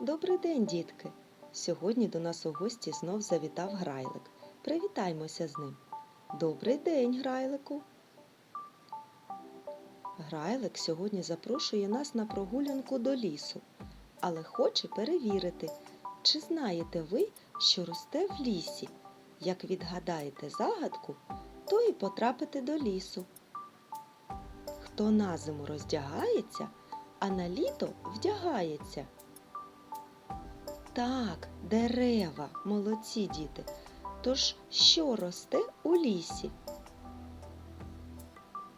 Добрий день, дітки! Сьогодні до нас у гості знов завітав грайлик. Привітаймося з ним. Добрий день, грайлику! Грайлик сьогодні запрошує нас на прогулянку до лісу, але хоче перевірити, чи знаєте ви, що росте в лісі. Як відгадаєте загадку, то і потрапите до лісу. Хто на зиму роздягається, а на літо вдягається. Так, дерева, молодці діти. Тож що росте у лісі?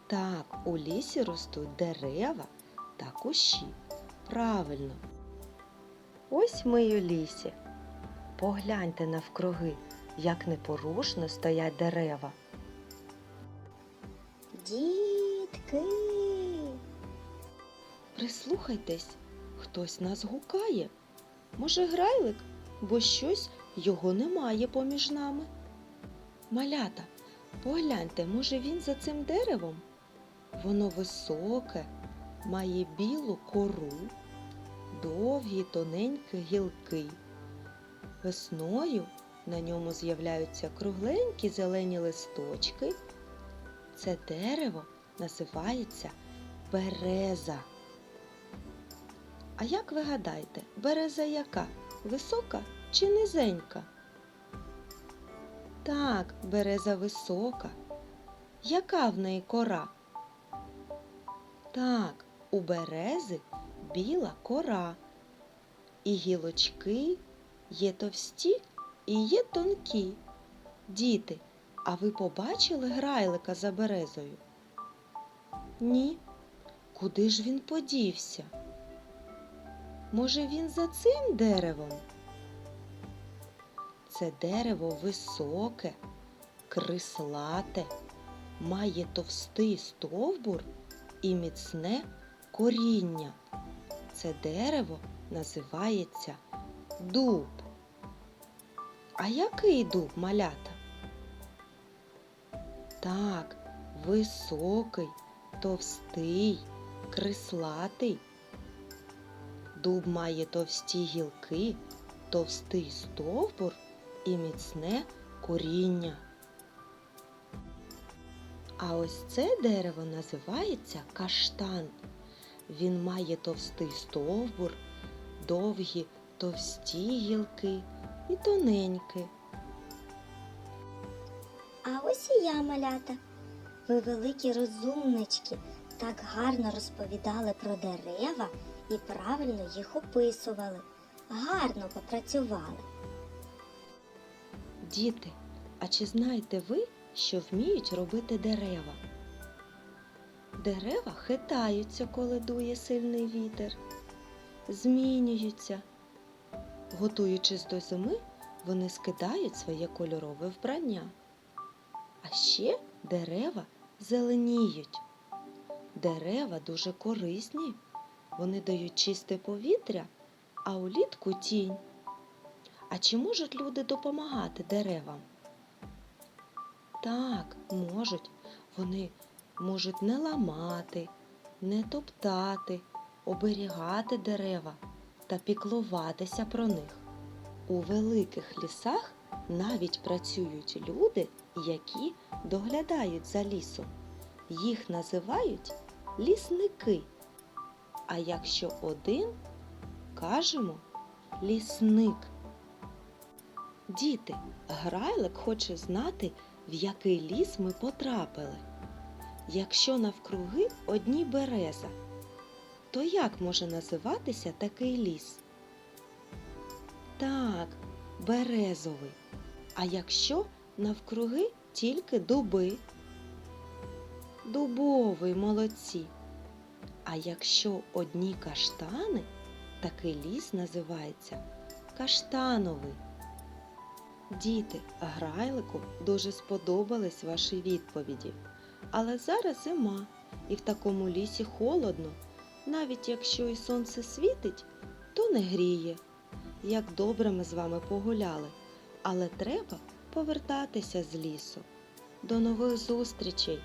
Так, у лісі ростуть дерева та кущі. Правильно. Ось ми й у лісі. Погляньте навкруги, як непорушно стоять дерева. Дітки, Прислухайтесь, хтось нас гукає. Може, грайлик, бо щось його немає поміж нами. Малята, погляньте, може він за цим деревом? Воно високе, має білу кору, довгі тоненькі гілки. Весною на ньому з'являються кругленькі зелені листочки. Це дерево називається береза. А як ви гадаєте, береза яка? Висока чи низенька? Так, береза висока. Яка в неї кора? Так, у берези біла кора. І гілочки є товсті і є тонкі. Діти, а ви побачили грайлика за березою? Ні. Куди ж він подівся? Може, він за цим деревом? Це дерево високе, крислате, має товстий стовбур і міцне коріння. Це дерево називається дуб. А який дуб, малята? Так, високий, товстий, крислатий. Дуб має товсті гілки, товстий стовбур і міцне коріння. А ось це дерево називається каштан. Він має товстий стовбур, довгі товсті гілки і тоненькі. а ось і я, малята. Ви великі розумнички, так гарно розповідали про дерева і правильно їх описували. Гарно попрацювали. Діти, а чи знаєте ви, що вміють робити дерева? Дерева хитаються, коли дує сильний вітер, змінюються. Готуючись до зими, вони скидають своє кольорове вбрання. А ще дерева зеленіють. Дерева дуже корисні. Вони дають чисте повітря, а улітку тінь. А чи можуть люди допомагати деревам? Так, можуть. Вони можуть не ламати, не топтати, оберігати дерева та піклуватися про них. У великих лісах навіть працюють люди, які доглядають за лісом. Їх називають лісники. А якщо один, кажемо лісник. Діти, грайлик хоче знати, в який ліс ми потрапили. Якщо навкруги одні береза, то як може називатися такий ліс? Так, березовий. А якщо навкруги тільки дуби? Дубовий молодці. А якщо одні каштани, такий ліс називається каштановий. Діти, грайлику дуже сподобались ваші відповіді. Але зараз зима, і в такому лісі холодно. Навіть якщо і сонце світить, то не гріє. Як добре ми з вами погуляли, але треба повертатися з лісу. До нових зустрічей!